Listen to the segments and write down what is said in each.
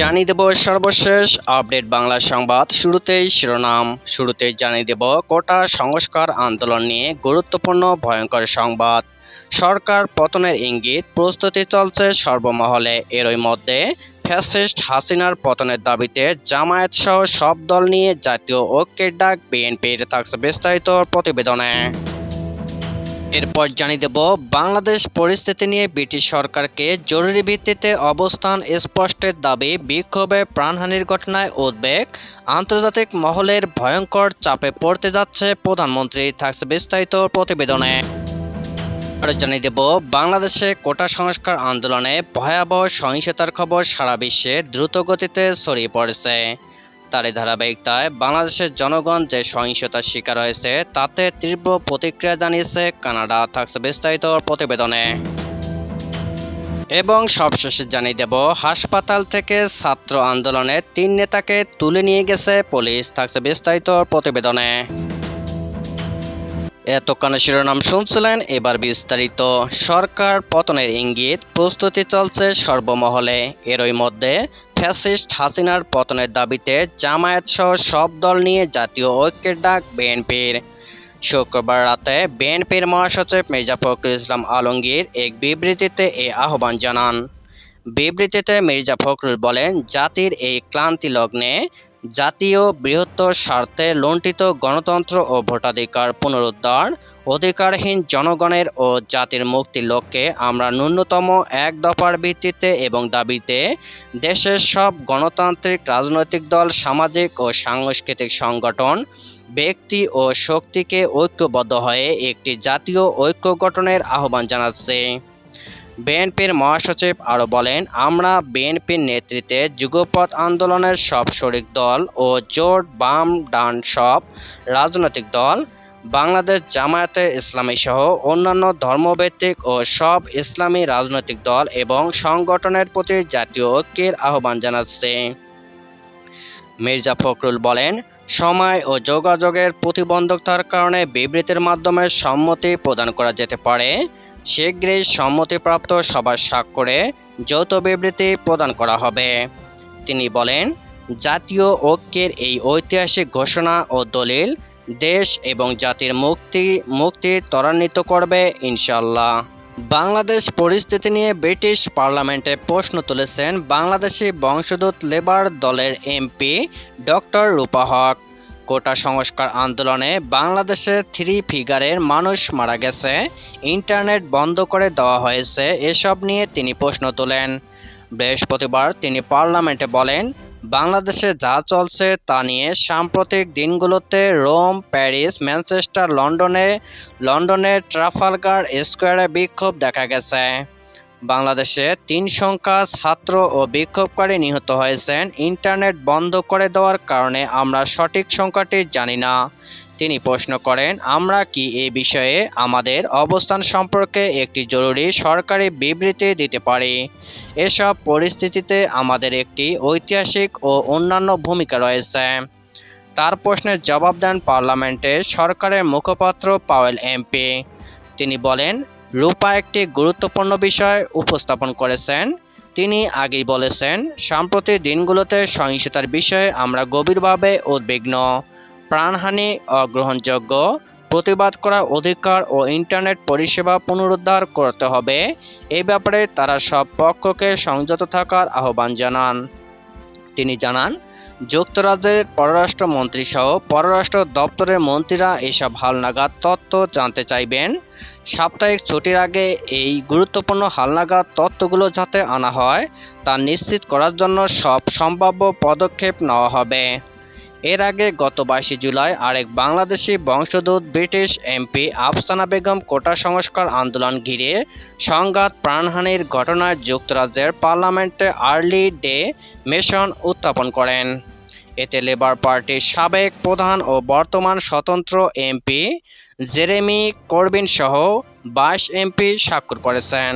জানিয়ে দেব সর্বশেষ আপডেট বাংলা সংবাদ। শুরুতেই শিরোনাম। শুরুতেই জানিয়ে দেব কোটা সংস্কার আন্দোলন নিয়ে গুরুত্বপূর্ণ ভয়ঙ্কর সংবাদ। সরকার পতনের ইঙ্গিত, প্রস্তুতি চলছে সর্বমহলে। এরই মধ্যে ফ্যাসিস্ট হাসিনার পতনের দাবিতে জামায়াত সহ সব দল নিয়ে জাতীয় ঐক্যের ডাক বিএনপির থাকছে বিস্তারিত প্রতিবেদনে। এরপর জানিয়ে দেব, বাংলাদেশ পরিস্থিতি নিয়ে ব্রিটিশ সরকারকে জরুরি ভিত্তিতে অবস্থান স্পষ্টের দাবি, বিক্ষোভে প্রাণহানির ঘটনায় উদ্বেগ, আন্তর্জাতিক মহলের ভয়ঙ্কর চাপে পড়তে যাচ্ছে প্রধানমন্ত্রী, থাকছে বিস্তারিত প্রতিবেদনে। জানিয়ে দেব, বাংলাদেশে কোটা সংস্কার আন্দোলনে ভয়াবহ সহিংসতার খবর সারা বিশ্বে দ্রুত গতিতে ছড়িয়ে পড়েছে। তারই ধারাবাহিকতায় বাংলাদেশের জনগণ যে সহিংসতার শিকার হয়েছে, তাতে তীব্র প্রতিক্রিয়া জানিয়েছে কানাডা। থাকছে বিস্তারিত প্রতিবেদনে। এবং সবশেষে জানিয়ে দেব, হাসপাতাল থেকে ছাত্র আন্দোলনের তিন নেতাকে তুলে নিয়ে গেছে পুলিশ। থাকছে বিস্তারিত প্রতিবেদনে। এতক্ষণ শিরোনাম শুনছিলেন এবার বিস্তারিত। সরকার পতনের ইঙ্গিত, প্রস্তুতি চলছে সর্বমহলে। এরই মধ্যে ফ্যাসিস্ট হাসিনার পতনের দাবিতে জামায়াত সহ সব দল নিয়ে জাতীয় ঐক্যের ডাক বিএনপির। শুক্রবার রাতে বিএনপির মহাসচিব মির্জা ফখরুল ইসলাম আলমগীর এক বিবৃতিতে এ আহ্বান জানান। বিবৃতিতে মির্জা ফখরুল বলেন, জাতির এই ক্লান্তি লগ্নে জাতীয় বৃহত্তর স্বার্থে লুণ্ঠিত গণতন্ত্র ও ভোটাধিকার পুনরুদ্ধার অধিকারহীন জনগণের ও জাতির মুক্তির লক্ষ্যে আমরা ন্যূনতম এক দফার ভিত্তিতে এবং দাবিতে দেশের সব গণতান্ত্রিক রাজনৈতিক দল, সামাজিক ও সাংস্কৃতিক সংগঠন, ব্যক্তি ও শক্তিকে ঐক্যবদ্ধ হয়ে একটি জাতীয় ঐক্য গঠনের আহ্বান জানাচ্ছে। বিএনপির মহাসচিব আরও বলেন, আমরা বিএনপির নেতৃত্বে যুগপথ আন্দোলনের সব শরিক দল ও জোট, বাম, ডান সব রাজনৈতিক দল, বাংলাদেশ জামায়াতে ইসলামী সহ অন্যান্য ধর্মভিত্তিক ও সব ইসলামী রাজনৈতিক দল এবং সংগঠনের প্রতি জাতীয় ঐক্যের আহ্বান জানাচ্ছে। মির্জা ফখরুল বলেন, সময় ও যোগাযোগের প্রতিবন্ধকতার কারণে বিবৃতির মাধ্যমে সম্মতি প্রদান করা যেতে পারে। শীঘ্রই সম্মতিপ্রাপ্ত সবার স্বাক্ষরে যৌথ বিবৃতি প্রদান করা হবে। তিনি বলেন, জাতীয় ঐক্যের এই ঐতিহাসিক ঘোষণা ও দলিল দেশ এবং জাতির মুক্তি মুক্তি ত্বরান্বিত করবে ইনশাল্লাহ বাংলাদেশ পরিস্থিতি নিয়ে ব্রিটিশ পার্লামেন্টে প্রশ্ন তুলেছেন বাংলাদেশি বংশোদ্ভূত লেবার দলের MP doctor Rupa Haque. Quota সংস্কার আন্দোলনে বাংলাদেশের থ্রি ফিগারের মানুষ মারা গেছে। ইন্টারনেট বন্ধ করে দেওয়া হয়েছে, এসব নিয়ে তিনি প্রশ্ন তোলেন। বৃহস্পতিবার তিনি পার্লামেন্টে বলেন, বাংলাদেশে যা চলছে তা নিয়ে সাম্প্রতিক দিনগুলোতে রোম, প্যারিস, ম্যানচেস্টার, লন্ডনে, লন্ডনের ট্রাফালগার স্কোয়ারে বিক্ষোভ দেখা গেছে। বাংলাদেশে তিন সংখ্যা ছাত্র ও বিক্ষোভকারী নিহত হয়েছেন। ইন্টারনেট বন্ধ করে দেওয়ার কারণে আমরা সঠিক সংখ্যাটি জানি না। তিনি প্রশ্ন করেন, আমরা কি এই বিষয়ে আমাদের অবস্থান সম্পর্কে একটি জরুরি সরকারি বিবৃতি দিতে পারি? এসব পরিস্থিতিতে আমাদের একটি ঐতিহাসিক ও অন্যান্য ভূমিকা রয়েছে। তার প্রশ্নের জবাব দেন পার্লামেন্টে সরকারের মুখপাত্র পাওয়েল এমপি। তিনি বলেন রূপা একটি গুরুত্বপূর্ণ বিষয় উপস্থাপন করেছেন। তিনি আগেই বলেছেন সাম্প্রতিক দিনগুলোতে সহিংসতার বিষয়ে আমরা গভীরভাবে উদ্বিগ্ন। প্রাণহানি অগ্রহণযোগ্য। প্রতিবাদ করার অধিকার ও ইন্টারনেট পরিষেবা পুনরুদ্ধার করতে হবে। এ ব্যাপারে তারা সব পক্ষকে সংযত থাকার আহ্বান জানান। তিনি জানান যুক্তরাজ্যের পররাষ্ট্রমন্ত্রী সহ পররাষ্ট্র দপ্তরের মন্ত্রীরা এসব হালনাগাদ তথ্য জানতে চাইবেন। সাপ্তাহিক ছুটির আগে এই গুরুত্বপূর্ণ হালনাগাদ তথ্যগুলো যাতে আনা হয়, তা নিশ্চিত করার জন্য সব সম্ভাব্য পদক্ষেপ নেওয়া হবে। এর আগে গত বাইশে জুলাই আরেক বাংলাদেশি বংশোদ্ভূত British MP Afsana Begum quota সংস্কার আন্দোলন ঘিরে সংঘাত প্রাণহানির ঘটনায় যুক্তরাজ্যের পার্লামেন্টে আর্লি ডে মিশন উত্থাপন করেন। এতে লেবার পার্টির সাবেক প্রধান ও বর্তমান স্বতন্ত্র এমপি জেরেমি করবিন সহ বাইশ এমপি স্বাক্ষর করেছেন।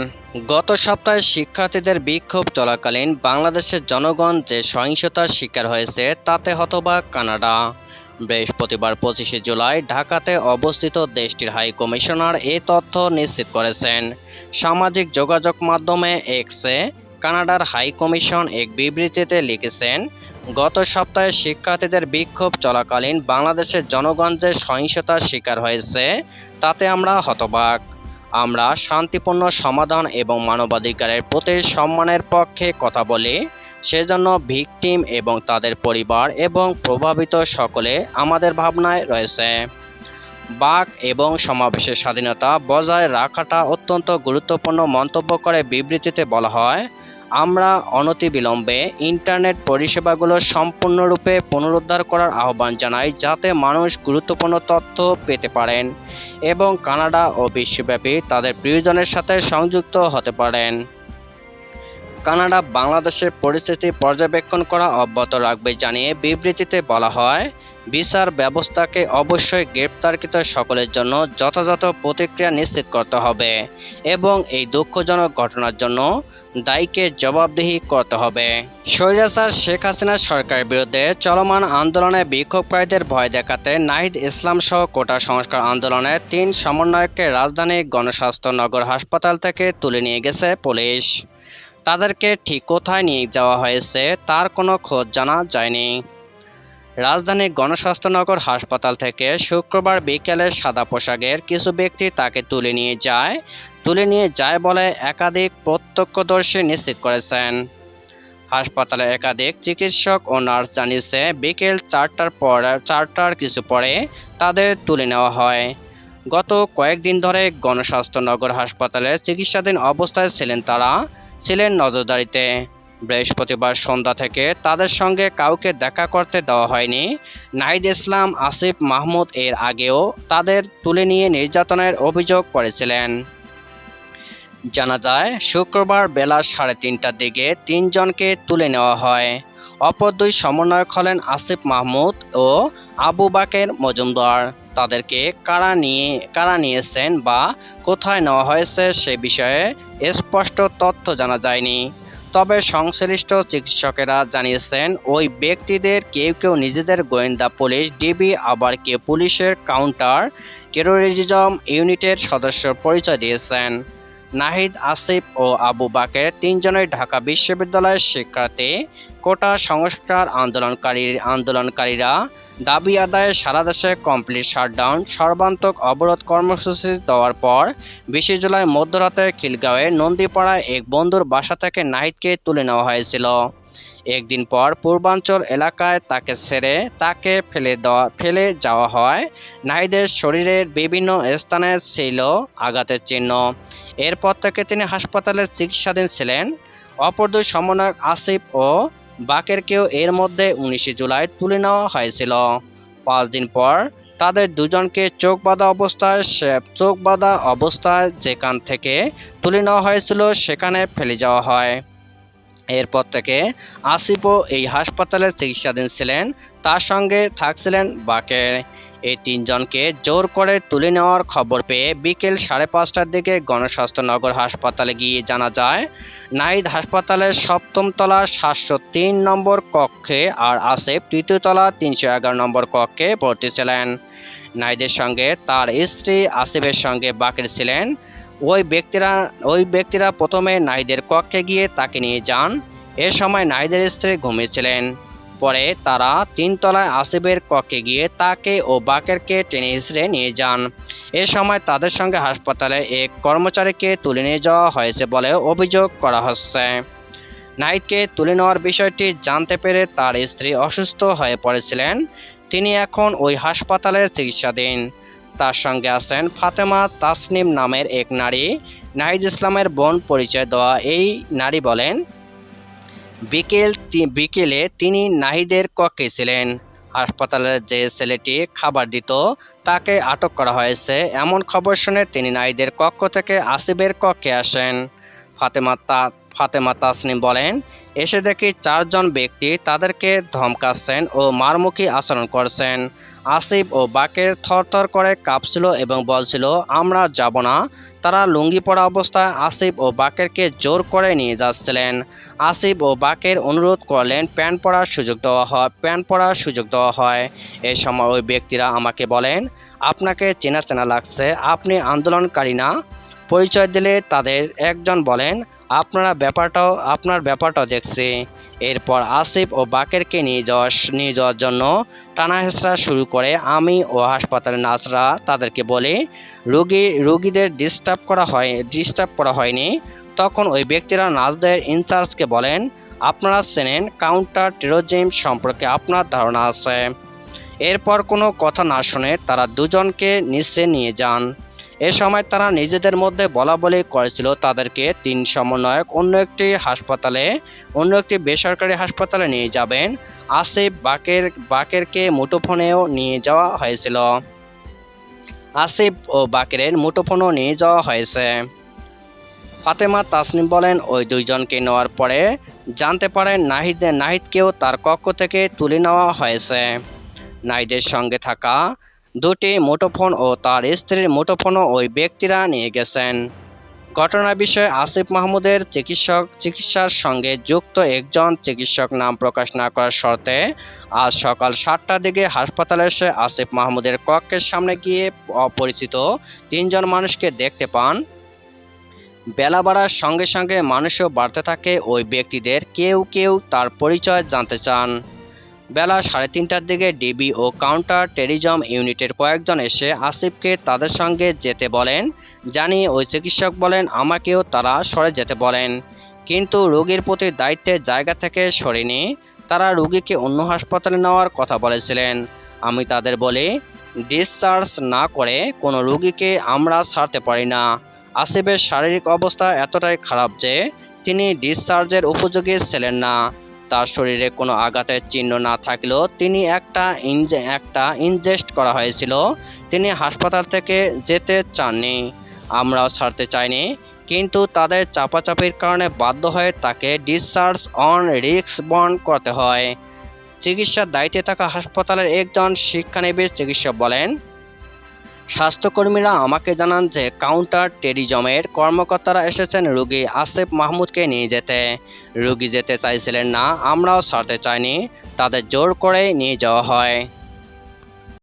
গত সপ্তাহে শিক্ষার্থীদের বিক্ষোভ চলাকালীন বাংলাদেশের জনগণ যে সহিংসতার শিকার হয়েছে, তাতে হতবাক কানাডা। বৃহস্পতিবার পঁচিশে জুলাই ঢাকাতে অবস্থিত দেশটির হাই কমিশনার এ তথ্য নিশ্চিত করেছেন। সামাজিক যোগাযোগ মাধ্যমে এক্সে কানাডার হাই কমিশন এক বিবৃতিতে লিখেছেন, গত সপ্তাহে শিক্ষার্থীদের বিক্ষোভ চলাকালীন বাংলাদেশের জনগণ যে সহিংসতার শিকার হয়েছে, তাতে আমরা হতবাক। আমরা শান্তিপূর্ণ সমাধান এবং মানবাধিকারের প্রতি সম্মানের পক্ষে কথা বলি, সেজন্য ভিকটিম এবং তাদের পরিবার এবং প্রভাবিত সকলে আমাদের ভাবনায় রয়েছে। বাক এবং সমাবেশের স্বাধীনতা বজায় রাখাটা অত্যন্ত গুরুত্বপূর্ণ মন্তব্য করে বিবৃতিতে বলা হয় আমরা অনতিবিলম্বে ইন্টারনেট পরিষেবাগুলো সম্পূর্ণরূপে পুনরুদ্ধার করার আহ্বান জানাই যাতে মানুষ গুরুত্বপূর্ণ তথ্য পেতে পারেন এবং কানাডা ও বিশ্বব্যাপী তাদের প্রিয়জনের সাথে সংযুক্ত হতে পারেন। কানাডা বাংলাদেশের পরিস্থিতি পর্যবেক্ষণ করা অব্যাহত রাখবে জানিয়ে বিবৃতিতে বলা হয় বিচার ব্যবস্থাকে অবশ্যই গ্রেপ্তারকৃত সকলের জন্য যথাযথ প্রতিক্রিয়া নিশ্চিত করতে হবে এবং এই দুঃখজনক ঘটনার জন্য দায়ীকে জবাবদিহি করতে হবে। স্বৈরাচার শেখ হাসিনা সরকারের বিরুদ্ধে চলমান আন্দোলনে বিক্ষোভকারীদের ভয় দেখাতে নাহিদ ইসলাম সহ কোটা সংস্কার আন্দোলনে তিন সমন্বয়ককে রাজধানী গণস্বাস্থ্য নগর হাসপাতাল থেকে তুলে নিয়ে গেছে পুলিশ। তাদেরকে ঠিক কোথায় নিয়ে যাওয়া হয়েছে তার কোনো খোঁজ জানা যায়নি। রাজধানী গণস্বাস্থ্যনগর হাসপাতাল থেকে শুক্রবার বিকেলে সাদা পোশাকের কিছু ব্যক্তি তাকে তুলে নিয়ে যায়। তুলে নিয়ে যায় বলে একাধিক প্রত্যক্ষদর্শী নিশ্চিত করেছেন। হাসপাতালে একাধিক চিকিৎসক ও নার্স জানিয়েছে, বিকেল চারটার পর, চারটার কিছু পরে তাদের তুলে নেওয়া হয়। গত কয়েকদিন ধরে গণস্বাস্থ্যনগর হাসপাতালে চিকিৎসাধীন অবস্থায় ছিলেন তারা, ছিলেন নজরদারিতে। বৃহস্পতিবার সন্ধ্যা থেকে তাদের সঙ্গে কাউকে দেখা করতে দেওয়া হয়নি। নাইদ ইসলাম, আসিফ মাহমুদ এর আগেও তাদের তুলে নিয়ে নির্যাতনের অভিযোগ করেছিলেন। জানা যায়, শুক্রবার বেলা সাড়ে তিনটার দিকে তিনজনকে তুলে নেওয়া হয়। অপর দুই সমন্বয়ক হলেন আসিফ মাহমুদ ও আবু বাকের মজুমদার। তাদেরকে কারা নিয়ে, কারা নিয়েছেন বা কোথায় নেওয়া হয়েছে সে বিষয়ে স্পষ্ট তথ্য জানা যায়নি। তবে সংশ্লিষ্ট চিকিৎসকেরা জানিয়েছেন, ওই ব্যক্তিদের কেউ কেউ নিজেদের গোয়েন্দা পুলিশ, ডিবি, আবার কেউ পুলিশের কাউন্টার টেরোরিজম ইউনিটের সদস্য পরিচয় দিয়েছেন। নাহিদ, আসিফ ও আবু বাকের তিনজনের ঢাকা বিশ্ববিদ্যালয়ের শিক্ষার্থী। কোটা সংস্কার আন্দোলনকারী, আন্দোলনকারীরা দাবি আদায়ে সারা দেশে কমপ্লিট শাটডাউন সর্বান্তক অবরোধ কর্মসূচি দেওয়ার পর বিশে জুলাই মধ্যরাতে খিলগাঁওয়ে নন্দীপাড়ায় এক বন্ধুর বাসা থেকে নাহিদকে তুলে নেওয়া হয়েছিল। একদিন পর পূর্বাঞ্চল এলাকায় তাকে ছেড়ে তাকে ফেলে দেওয়া, ফেলে যাওয়া হয়। নাহিদের শরীরের বিভিন্ন স্থানে ছিল আঘাতের চিহ্ন। এরপর থেকে তিনি হাসপাতালে চিকিৎসাধীন ছিলেন। অপর দুই সমন্বয়ক আসিফ ও বাকেরকেও এর মধ্যে উনিশে জুলাই তুলে নেওয়া হয়েছিল। পাঁচ দিন পর তাদের দুজনকে চোখ বাঁধা অবস্থায় চোখ বাঁধা অবস্থায় যেখান থেকে তুলে নেওয়া হয়েছিল সেখানে ফেলে যাওয়া হয়। এরপর থেকে আসিফও এই হাসপাতালে চিকিৎসাধীন ছিলেন, তার সঙ্গে থাকছিলেন বাকের। এই তিনজনকে জোর করে তুলে নেওয়ার খবর পেয়ে বিকেল সাড়ে পাঁচটার দিকে গণস্বাস্থ্য নগর হাসপাতালে গিয়ে জানা যায়, নাইদ হাসপাতালের সপ্তম তলা সাতশো তিন নম্বর কক্ষে আর আসিফ তৃতীয় তলা তিনশো এগারো নম্বর কক্ষে ভর্তি ছিলেন। নাইদের সঙ্গে তার স্ত্রী আসিফের সঙ্গে বাকির ছিলেন। ওই ব্যক্তিরা ওই ব্যক্তিরা প্রথমে নাইদের কক্ষে গিয়ে তাকে নিয়ে যান। এ সময় নাইদের স্ত্রী ঘুমিয়েছিলেন পরে তারা তিনতলায় আসিফের কক্ষে গিয়ে তাকে ও বাকেরকে টেনে হিসড়ে নিয়ে যান। এ সময় তাদের সঙ্গে হাসপাতালে এক কর্মচারীকে তুলে নিয়ে যাওয়া হয়েছে বলে অভিযোগ করা হচ্ছে। নাইটকে তুলে নেওয়ার বিষয়টি জানতে পেরে তার স্ত্রী অসুস্থ হয়ে পড়েছিলেন। তিনি এখন ওই হাসপাতালের চিকিৎসাধীন। তার সঙ্গে আছেন ফাতেমা তাসনিম নামের এক নারী। নাহিদ ইসলামের বোন পরিচয় দেওয়া এই নারী বলেন বিকেল বিকেলে তিনি নাহিদের কক্ষে ছিলেন। হাসপাতালের যে ছেলেটি খাবার দিত, তাকে আটক করা হয়েছে। এমন খবর শুনে তিনি নাহিদের কক্ষ থেকে আসিফের কক্ষে আসেন। ফাতেমা তা ফাতেমা তাসনিম বলেন, এসে দেখি চারজন ব্যক্তি তাদেরকে ধমকাচ্ছেন ও মারমুখী আচরণ করছেন। আসিফ ও বাকের থরথর করে কাঁপছিল এবং বলছিল, আমরা যাব না। তারা লুঙ্গি পরা অবস্থায় আসিফ ও বাকেরকে জোর করে নিয়ে যাচ্ছিলেন। আসিফ ও বাকের অনুরোধ করলেন, প্যান্ট পরার সুযোগ দেওয়া হয়, প্যান্ট পরার সুযোগ দেওয়া হয়। এ সময় ওই ব্যক্তিরা আমাকে বলেন, আপনাকে চেনা চেনা লাগছে, আপনি আন্দোলনকারী না? পরিচয় দিলে তাদের একজন বলেন, আপনারা ব্যাপারটাও, আপনার ব্যাপারটাও দেখছি। এরপর আসিফ ও বাকেরকে নিয়ে যাওয়া নিয়ে যাওয়ার জন্য টানা হেঁচড়া শুরু করে আমি ও হাসপাতালের নার্সরা তাদেরকে বলে, রোগী, রোগীদের ডিস্টার্ব করা হয় ডিস্টার্ব করা হয়নি। তখন ওই ব্যক্তিরা নার্সদের ইনচার্জকে বলেন, আপনারা চেনেন কাউন্টার টেরোজিম সম্পর্কে আপনার ধারণা আছে। এরপর কোনো কথা না শুনে তারা দুজনকে নিচে নিয়ে যান। এ সময় তারা নিজেদের মধ্যে বলা বলি করেছিল তাদেরকে তিন সমন্বয়ক অন্য একটি হাসপাতালে, অন্য একটি বেসরকারি হাসপাতালে নিয়ে যাবেন। আসিফ বাকের, বাকেরকে মুঠোফোনেও নিয়ে যাওয়া হয়েছিল। আসিফ ও বাকেরের মুঠোফোনও নিয়ে যাওয়া হয়েছে। ফাতেমা তাসনিম বলেন, ওই দুইজনকে নেওয়ার পরে জানতে পারেন নাহিদ, নাহিদকেও তার কক্ষ থেকে তুলে নেওয়া হয়েছে। নাহিদের সঙ্গে থাকা দুটি মুঠোফোন ও তার স্ত্রীর মুঠোফোনও ওই ব্যক্তিরা নিয়ে গেছেন। ঘটনা বিষয়ে আসিফ মাহমুদের চিকিৎসক চিকিৎসার সঙ্গে যুক্ত একজন চিকিৎসক নাম প্রকাশ না করার শর্তে আজ সকাল সাতটার দিকে হাসপাতালে এসে আসিফ মাহমুদের কক্ষের সামনে গিয়ে অপরিচিত তিনজন মানুষকে দেখতে পান। বেলা বাড়ার সঙ্গে সঙ্গে মানুষও বাড়তে থাকে, ওই ব্যক্তিদের কেউ কেউ তার পরিচয় জানতে চান। বেলা সাড়ে তিনটার দিকে ডিবি ও কাউন্টার টেরিজম ইউনিটের কয়েকজন এসে আসিফকে তাদের সঙ্গে যেতে বলেন। জানি ওই চিকিৎসক বলেন, আমাকেও তারা সরে যেতে বলেন। কিন্তু রোগীর প্রতি দায়িত্বের জায়গা থেকে সরেনি। তারা রোগীকে অন্য হাসপাতালে নেওয়ার কথা বলেছিলেন। আমি তাদের বলি, ডিসচার্জ না করে কোনো রোগীকে আমরা ছাড়তে পারি না। আসিফের শারীরিক অবস্থা এতটাই খারাপ যে তিনি ডিসচার্জের উপযোগী ছিলেন না। তার শরীরে কোনো আঘাতের চিহ্ন না থাকলেও তিনি একটা ইনজে, একটা ইনজেস্ট করা হয়েছিল। তিনি হাসপাতাল থেকে যেতে চাননি। আমরাও ছাড়তে চাইনি, কিন্তু তাদের চাপাচাপির কারণে বাধ্য হয়ে তাকে ডিসচার্জ অন রিস্ক বন্ড করতে হয়। চিকিৎসার দায়িত্বে থাকা হাসপাতালের একজন শিক্ষানবিশ চিকিৎসক বলেন স্বাস্থ্যকর্মীরা আমাকে জানান যে কাউন্টার টেরিজমের কর্মকর্তারা এসেছেন রুগী আসেফ মাহমুদকে নিয়ে যেতে। রুগী যেতে চাইছিলেন না, আমরাও ছাড়তে চাইনি, তাদের জোর করে নিয়ে যাওয়া হয়।